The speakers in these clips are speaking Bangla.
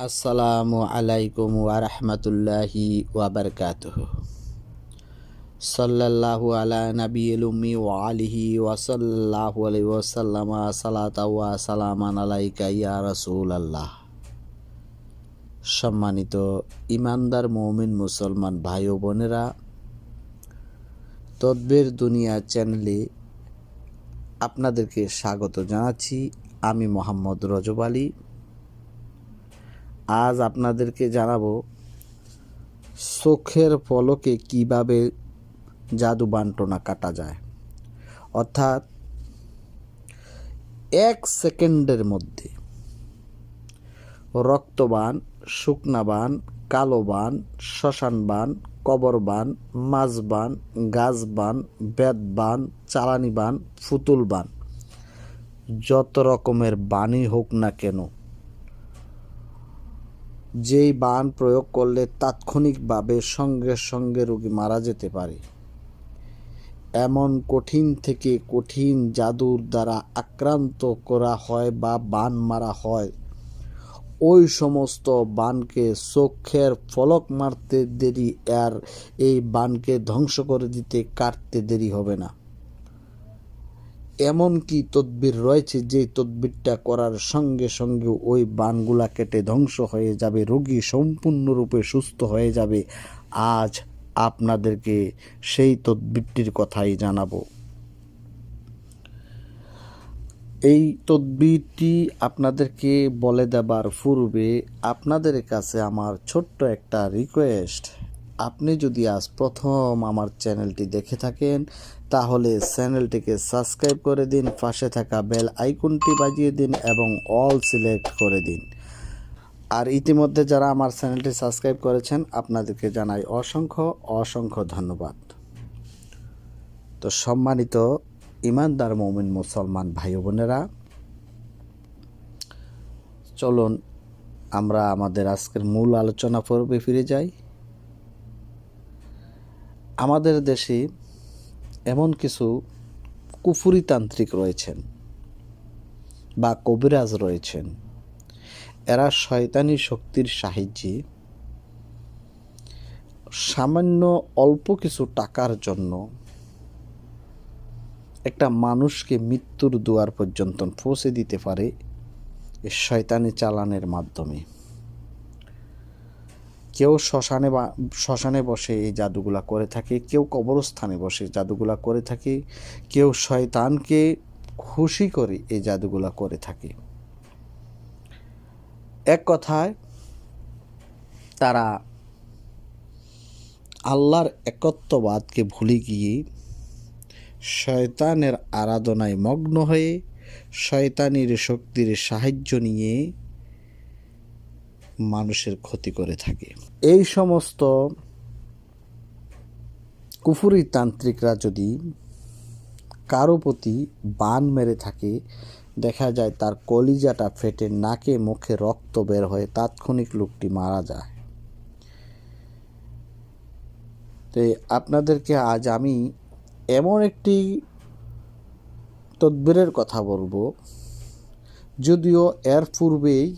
আসসালামু আলাইকুম ওয়ারহমতুল্লাহি ওয়াবারকাতুহ সাল্লাল্লাহু আলা নবিয়িল উম্মি ওয়া আলিহি ওয়া সাল্লাল্লাহু আলাইহি ওয়াসাল্লামা সালাতা ওয়া সালামান আলাইকা ইয়া রাসূলুল্লাহ। সম্মানিত ইমানদার মুমিন মুসলমান ভাই ও বোনেরা, তদ্বের দুনিয়া চ্যানেলে আপনাদেরকে স্বাগত জানাচ্ছি। আমি মোহাম্মদ রজব আলী। আজ আপনাদেরকে জানাব চোখের পলকে কীভাবে জাদু বান্টনা কাটা যায়। অর্থাৎ এক সেকেন্ডের মধ্যে রক্তবান, শুকনাবান, কালোবান, শ্মশানবান, কবরবান, মাছবান, গাছবান বেদবান চালানিবান ফুতুলবান যত রকমের বাণী হোক না কেন যেই বান প্রয়োগ করলে তাৎক্ষণিকভাবে সঙ্গে সঙ্গে রোগী মারা যেতে পারে। এমন কঠিন থেকে কঠিন জাদুর দ্বারা আক্রান্ত করা হয় বা বান মারা হয়, ওই সমস্ত বানকে চোখের ফলক মারতে দেরি আর এই বানকে ধ্বংস করে দিতে কাটতে দেরি হবে না। এমন কি তদবির রয়েছে যে তদবিরটা করার সঙ্গে সঙ্গে ওই বানগুলা কেটে ধ্বংস হয়ে যাবে, রোগী সম্পূর্ণরূপে সুস্থ হয়ে যাবে। আজ আপনাদেরকে সেই তদবিরটির কথাই জানাব। এই তদবিরটি আপনাদেরকে বলে দেবার পূর্বে আপনাদের কাছে আমার ছোট্ট একটা রিকোয়েস্ট। আপনি যদি আজ প্রথম আমার চ্যানেলটি দেখে থাকেন তাহলে চ্যানেলটিকে সাবস্ক্রাইব করে দিন, পাশে থাকা বেল আইকনটি বাজিয়ে দিন এবং অল সিলেক্ট করে দিন। আর ইতিমধ্যে যারা আমার চ্যানেলটি সাবস্ক্রাইব করেছেন, আপনাদেরকে জানাই অসংখ্য অসংখ্য ধন্যবাদ। তো সম্মানিত ইমানদার মমিন মুসলমান ভাই বোনেরা, চলুন আমরা আমাদের আজকের মূল আলোচনা পর্বে ফিরে যাই। আমাদের দেশে এমন কিছু কুফুরিতান্ত্রিক রয়েছেন বা কবিরাজ রয়েছেন। এরা শয়তানি শক্তির সাহায্যে সামান্য অল্প কিছু টাকার জন্য একটা মানুষকে মৃত্যুর দুয়ার পর্যন্ত পৌঁছে দিতে পারে শয়তানি চালানের মাধ্যমে। কেউ শ্মশানে বা, শ্মশানে বসে এই জাদুগুলা করে থাকে, কেউ কবরস্থানে বসে জাদুগুলা করে থাকে, কেউ শয়তানকে খুশি করে এই জাদুগুলা করে থাকে। এক কথায়, তারা আল্লাহর একত্ববাদকে ভুলে গিয়ে শয়তানের আরাধনায় মগ্ন হয়ে, শয়তানির শক্তির সাহায্য নিয়ে মানুষের ক্ষতি করে থাকে। এই সমস্ত কুফুরি তান্ত্রিকরা যদি কারও প্রতি বান মেরে থাকে, দেখা যায় তার কলিজাটা ফেটে নাকে মুখে রক্ত বের হয়ে তাৎক্ষণিক লোকটি মারা যায়। তো আপনাদেরকে আজ আমি এমন একটি তদবিরের কথা বলব, যদিও এর পূর্বেই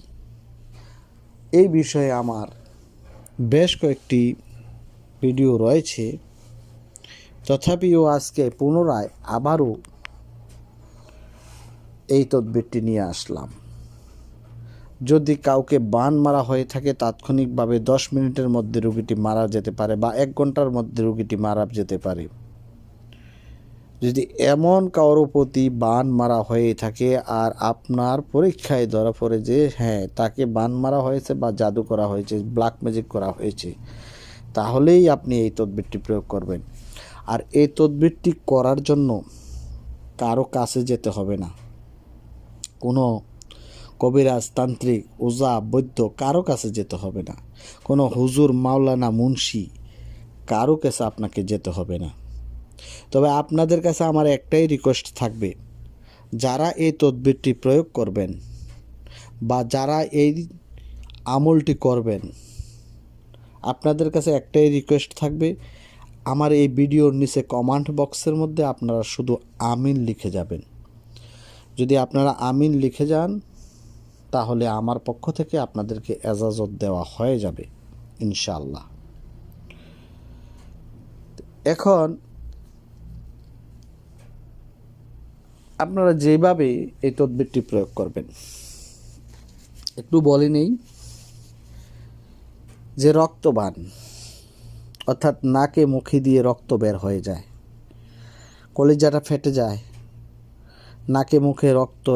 এই বিষয়ে আমার বেশ কয়েকটি ভিডিও রয়েছে। তথাপিও আজকে পুনরায় আবারও এই তদবিরটি নিয়ে আসলাম। যদি কাউকে বান মারা হয়ে থাকে, তাৎক্ষণিকভাবে দশ মিনিটের মধ্যে রুগীটি মারা যেতে পারে বা এক ঘণ্টার মধ্যে রুগীটি মারা যেতে পারে। যদি এমন কারোর প্রতি বান মারা হয়ে থাকে আর আপনার পরীক্ষায় ধরা পড়ে যে হ্যাঁ তাকে বান মারা হয়েছে বা জাদু করা হয়েছে ব্ল্যাক ম্যাজিক করা হয়েছে, তাহলেই আপনি এই তদবিরটি প্রয়োগ করবেন। আর এই তদবিরটি করার জন্য কারও কাছে যেতে হবে না। কোনো কবিরাজ, তান্ত্রিক ওজা বৈদ্য কারও কাছে যেতে হবে না। কোনো হুজুর, মাওলানা, মুন্সি কারও কাছে আপনাকে যেতে হবে না। তবে আপনাদের কাছে আমার একটাই রিকোয়েস্ট থাকবে, যারা এই তদবিরটি প্রয়োগ করবেন বা যারা এই আমলটি করবেন, আপনাদের কাছে একটাই রিকোয়েস্ট থাকবে, আমার এই ভিডিওর নিচে কমেন্ট বক্সের মধ্যে আপনারা শুধু আমিন লিখে যাবেন। যদি আপনারা আমিন লিখে যান, তাহলে আমার পক্ষ থেকে আপনাদেরকে এজাজত দেওয়া হয়ে যাবে, ইনশাআল্লাহ। এখন আপনারা যেভাবে এই তদবিরটি প্রয়োগ করবেন, একটু বলে নেই যে রক্তবান, অর্থাৎ নাকে মুখে দিয়ে রক্ত বের হয়ে যায়, কলিজাটা ফেটে যায়, নাকে মুখে রক্ত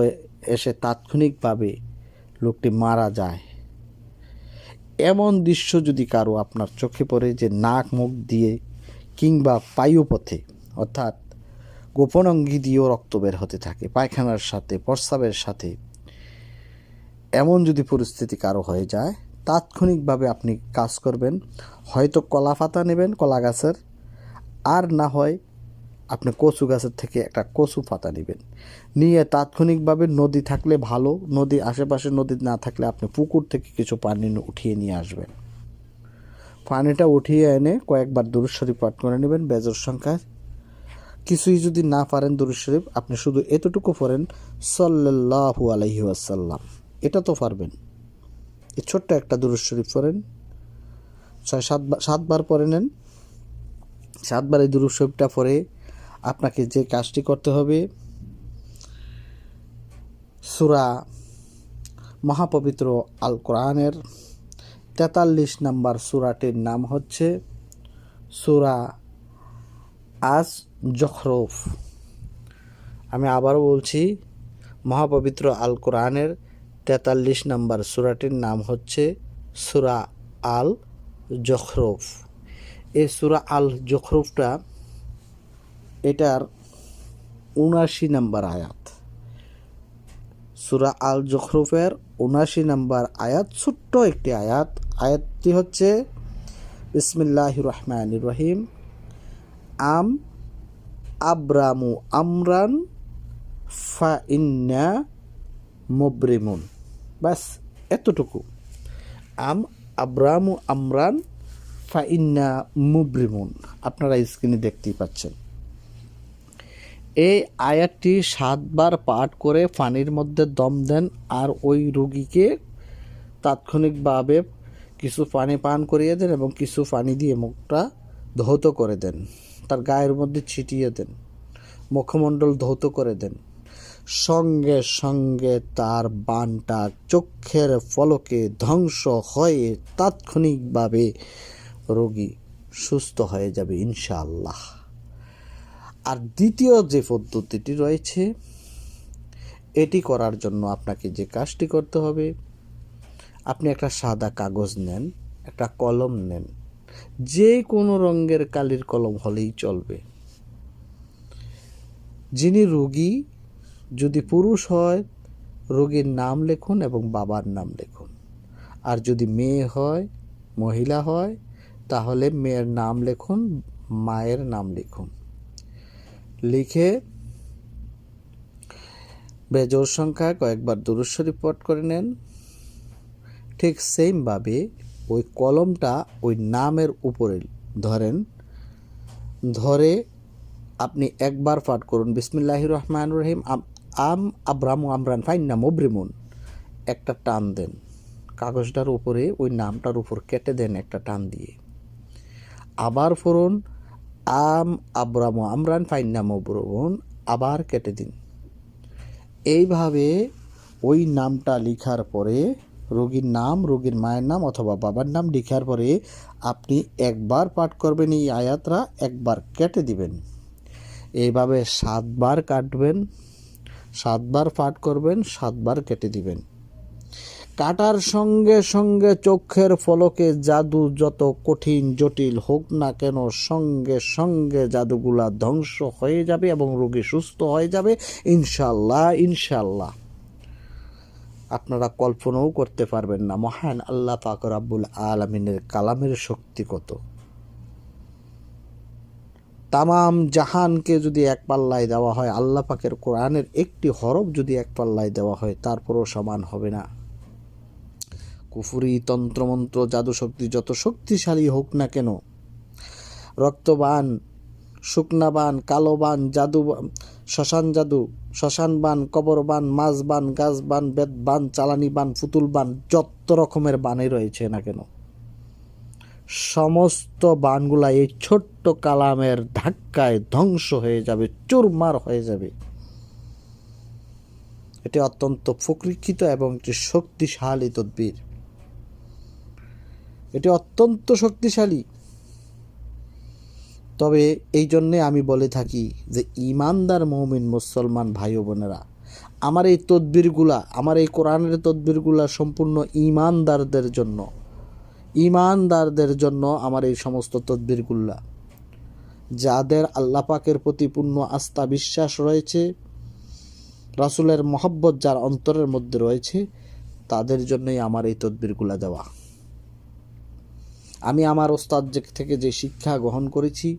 এসে তাৎক্ষণিকভাবে লোকটি মারা যায়। এমন দৃশ্য যদি কারও আপনার চোখে পড়ে যে নাক, মুখ দিয়ে কিংবা পায়ুপথে, অর্থাৎ গোপন অঙ্গি দিয়েও রক্ত বের হতে থাকে, পায়খানার সাথে, প্রস্রাবের সাথে। এমন যদি পরিস্থিতি কারও হয়ে যায়, তাৎক্ষণিকভাবে আপনি কাজ করবেন, হয়তো কলা পাতা নেবেন, কলা গাছের। আর না হয় আপনি কচু গাছের থেকে একটা কচু পাতা নেবেন। নিয়ে তাৎক্ষণিকভাবে নদী থাকলে ভালো, নদী আশেপাশে নদী না থাকলে আপনি পুকুর থেকে কিছু পানি উঠিয়ে নিয়ে আসবেন। পানিটা উঠিয়ে এনে কয়েকবার দুরুদ শরীফ পাঠ করে নেবেন, বেজর সংখ্যায়। কিছুই যদি না পারেন দুরুদ শরীফ, আপনি শুধু এতটুকু পড়েন সাল্লাহু আলহি আসাল্লাম এটা তো পারবেন। এই ছোট্ট একটা দুরুদ শরীফ পড়েন। ছয় সাতবার সাতবার পরে নেন। সাতবার এই দুরুদ শরীফটা পরে আপনাকে যে কাজটি করতে হবে, সুরা মহাপবিত্র আল কোরআনের তেতাল্লিশ নাম্বার সুরাটির নাম হচ্ছে সুরা আজ জখরফ। আমি আবারও বলছি, মহাপবিত্র আল কোরআনের তেতাল্লিশ নাম্বার সুরাটির নাম হচ্ছে সুরা আল জখরফ এই সুরা আল জখরফটা এটার উনাশি নাম্বার আয়াত। সুরা আল জখরুফের উনাশি নাম্বার আয়াত ছোট্ট একটি আয়াত। আয়াতটি হচ্ছে বিসমিল্লাহ রহমান রহিম, আম আব্রামু আমরান, ফা ইন্না মুবরিমুন। বাস এতটুকু। আম, আব্রামু আমরান, ফা ইন্না মুবরিমুন। আপনারা স্ক্রিনে দেখতেই পাচ্ছেন। এই আয়াতটি সাতবার পাঠ করে পানির মধ্যে দম দেন আর ওই রুগীকে তাৎক্ষণিকভাবে কিছু পানি পান করিয়ে দেন এবং কিছু পানি দিয়ে মুখটা ধৌত করে দেন। তার গায়ের মধ্যে ছিটিয়ে দেন, মুখমণ্ডল ধৌত করে দেন। সঙ্গে সঙ্গে তার বানটা চক্ষের ফলকে ধ্বংস হয়ে তাৎক্ষণিকভাবে রোগী সুস্থ হয়ে যাবে ইনশাআল্লাহ। আর দ্বিতীয় যে পদ্ধতিটি রয়েছে, এটি করার জন্য আপনাকে যে কাজটি করতে হবে, আপনি একটা সাদা কাগজ নেন, একটা কলম নেন যে কোনো রঙের কালির কলম হলেই চলবে। যিনি রোগী, যদি পুরুষ হয়, রোগীর নাম লিখুন এবং বাবার নাম লিখুন। আর যদি মেয়ে হয়, মহিলা হয়, তাহলে মেয়ের নাম লিখুন, মায়ের নাম লিখুন। লিখে বেজোর সংখ্যা কয়েকবার দুরুদ শরীফ পাঠ করে নেন। ঠিক সেমভাবে ওই কলমটা ওই নামের উপরে ধরেন, ধরে আপনি একবার পাঠ করুন বিসমিল্লাহ রহমান রহিম, আম আব্রাম আমরান ফাইন নাম অব্রিমুন একটা টান দেন, কাগজটার উপরে ওই নামটার উপর কেটে দেন একটা টান দিয়ে। আবার ফোরন আম আব্রাম আমরান ফাইন্না মবরুন আবার কেটে দিন। এইভাবে ওই নামটা লিখার পরে রোগীর নাম, রোগীর মায়ের নাম অথবা বাবার নাম লিখার পরে আপনি একবার পাঠ করবেন এই আয়াতরা, একবার কেটে দিবেন। এইভাবে সাতবার কাটবেন, সাতবার পাঠ করবেন, সাতবার কেটে দিবেন। কাটার সঙ্গে সঙ্গে চোখের ফলকে জাদু যত কঠিন, জটিল হোক না কেন, সঙ্গে সঙ্গে জাদুগুলা ধ্বংস হয়ে যাবে এবং রোগী সুস্থ হয়ে যাবে। ইনশাল্লাহ ইনশাল্লাহ আপনারা কল্পনাও করতে পারবেন না। মহান আল্লাহ পাক রাব্বুল আলমিনের কালামের শক্তি কত। তামাম জাহানকে যদি এক পাল্লায় দেওয়া হয়, আল্লাহ পাকের কোরআনের একটি হরফ যদি এক পাল্লায় দেওয়া হয়, তারপরও সমান হবে না। কুফুরি তন্ত্রমন্ত্র, জাদুশক্তি যত শক্তিশালী হোক না কেন, রক্তবান, শুকনাবান, কালোবান জাদু শ্মশান জাদু, শ্মশান বান, কবর বান, মাছ বান, গাছ বান বেদ বান, চালানি বান ফুতুল বান, যত রকমের বানই রয়েছে না কেন। সমস্ত বানগুলা এই ছোট্ট কালামের ধাক্কায় ধ্বংস হয়ে যাবে, চুরমার হয়ে যাবে। এটি অত্যন্ত প্রকৃত এবং একটি শক্তিশালী তদ্বির। এটি অত্যন্ত শক্তিশালী। তবে এই জন্যে আমি বলে থাকি যে ইমানদার মৌমিন মুসলমান ভাই বোনেরা, আমার এই তদ্বিরগুলা, আমার এই কোরআনের তদ্বিরগুলা সম্পূর্ণ ইমানদারদের জন্য। ইমানদারদের জন্য আমার এই সমস্ত তদ্বিরগুলা। যাদের আল্লাহ পাকের প্রতি পূর্ণ আস্থা বিশ্বাস রয়েছে, রাসুলের মহব্বত যার অন্তরের মধ্যে রয়েছে, তাদের জন্যই আমার এই তদবিরগুলা দেওয়া। আমি আমার ওস্তাদ থেকে যে শিক্ষা গ্রহণ করেছি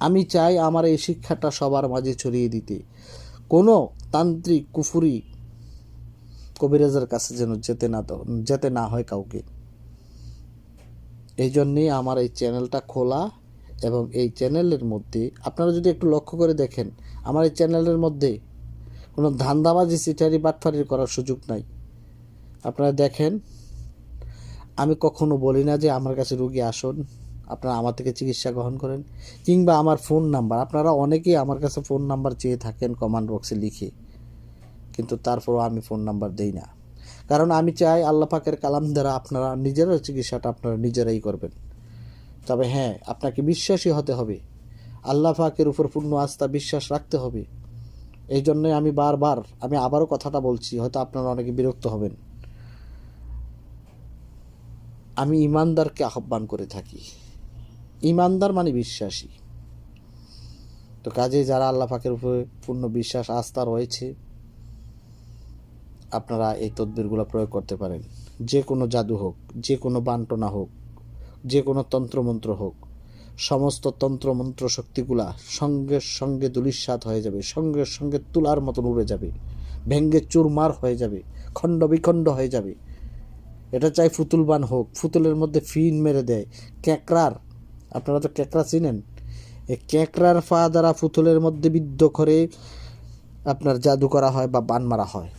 আমি চাই আমার এই শিক্ষাটা সবার মাঝে ছড়িয়ে দিতে। কোনো তান্ত্রিক কুফুরি কবিরাজের কাছে যেন যেতে না যেতে না হয় কাউকে। এই জন্যেই আমার এই চ্যানেলটা খোলা এবং এই চ্যানেলের মধ্যে, আপনারা যদি একটু লক্ষ্য করে দেখেন, আমার এই চ্যানেলের মধ্যে কোনো ধান্দাবাজি, সিটারি বাটফারি করার সুযোগ নাই। আপনারা দেখেন, আমি কখনো বলি না যে আমার কাছে রুগী আসুন। আপনারা আমার থেকে চিকিৎসা গ্রহণ করেন, কিংবা আমার ফোন নাম্বার, আপনারা অনেকেই আমার কাছে ফোন নাম্বার চেয়ে থাকেন কমান্ড বক্সে লিখে, কিন্তু তারপরও আমি ফোন নাম্বার দেই না। কারণ আমি চাই আল্লাহ পাকের কালাম দ্বারা আপনারা নিজেরা চিকিৎসাটা আপনারা নিজেরাই করবেন। তবে হ্যাঁ আপনাকে বিশ্বাসী হতে হবে। আল্লাহ পাকের উপর পূর্ণ আস্থা বিশ্বাস রাখতে হবে। এই জন্যই আমি বারবার, আমি আবারও কথাটা বলছি, হয়তো আপনারা অনেকে বিরক্ত হবেন। আমি ইমানদারকে আহ্বান করে থাকি। ইমানদার মানে বিশ্বাসী। তো কাজে যারা আল্লাহ পাকের উপরে পূর্ণ বিশ্বাস, আস্থা রয়েছে, আপনারা এই তদবিরগুলো প্রয়োগ করতে পারেন। যে কোনো জাদু হোক, যে কোনো বান্টনা হোক, যে কোনো তন্ত্রমন্ত্র হোক, সমস্ত তন্ত্রমন্ত্র শক্তিগুলা সঙ্গে সঙ্গে দুলিশ্বাত হয়ে যাবে, সঙ্গে সঙ্গে তুলার মতন উড়ে যাবে, ভেঙ্গে চুরমার হয়ে যাবে, খণ্ড বিখণ্ড হয়ে যাবে। এটা চাই ফুতুলবান হোক, ফুতুলের মধ্যে ফিন মেরে দেয় ক্যাকরার আপনারা তো ক্যাকরা চিনেন? এই ক্যাঁকড়ার ফা দ্বারা পুতুলের মধ্যে বিদ্ধ করে আপনার জাদু করা হয় বা বান মারা হয়।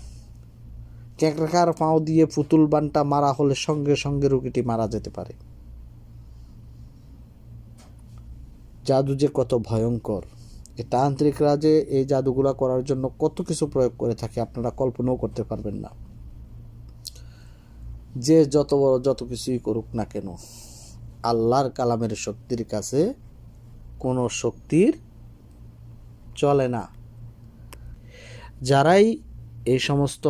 ক্যাকরাকার পাও দিয়ে পুতুল বানটা মারা হলে সঙ্গে সঙ্গে রুগীটি মারা যেতে পারে। জাদু যে কত ভয়ঙ্কর। এই তান্ত্রিকরা যে এই জাদুগুলা করার জন্য কত কিছু প্রয়োগ করে থাকে আপনারা কল্পনাও করতে পারবেন না। যে যত বড় যত কিছুই করুক না কেন আল্লাহর কালামের শক্তির কাছে কোনো শক্তির চলে না। যারাই এই সমস্ত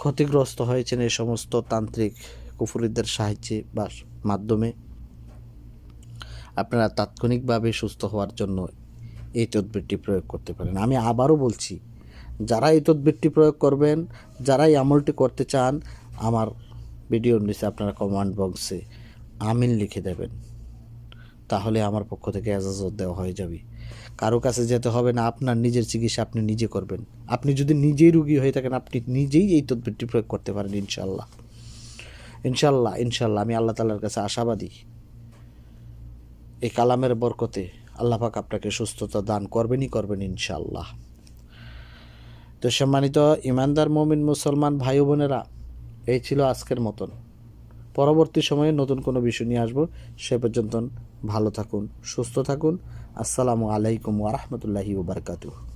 ক্ষতিগ্রস্ত হয়েছেন, এই সমস্ত তান্ত্রিক কুফুরিদের সাহায্যে বা মাধ্যমে, আপনারা তাৎক্ষণিকভাবে সুস্থ হওয়ার জন্য এই তদবিরটি প্রয়োগ করতে পারেন। আমি আবারও বলছি, যারা এই তদবিরটি প্রয়োগ করবেন, যারা এই আমলটি করতে চান, আমার ভিডিওর নিচে আপনারা কমেন্ট বক্সে আমিন লিখে দেবেন। তাহলে আমার পক্ষ থেকে এজাজত দেওয়া হয়ে যাবে। কারও কাছে যেতে হবে না, আপনার নিজের চিকিৎসা আপনি নিজে করবেন। আপনি যদি নিজেই রুগী হয়ে থাকেন, আপনি নিজেই এই তদবিরটি প্রয়োগ করতে পারেন ইনশাল্লাহ ইনশাল্লাহ ইনশাল্লাহ আমি আল্লাহ তালার কাছে আশাবাদী। এই কালামের বরকতে আল্লাহ পাক আপনাকে সুস্থতা দান করবেনই করবেন ইনশাল্লাহ তো সম্মানিত ইমানদার মমিন মুসলমান ভাই বোনেরা এই ছিল আজকের মতন। পরবর্তী সময়ে নতুন কোনো বিষয় নিয়ে আসব। সে পর্যন্ত ভালো থাকুন, সুস্থ থাকুন। আসসালামু আলাইকুম ওরহমতুল্লাহি ওবরকাতুহ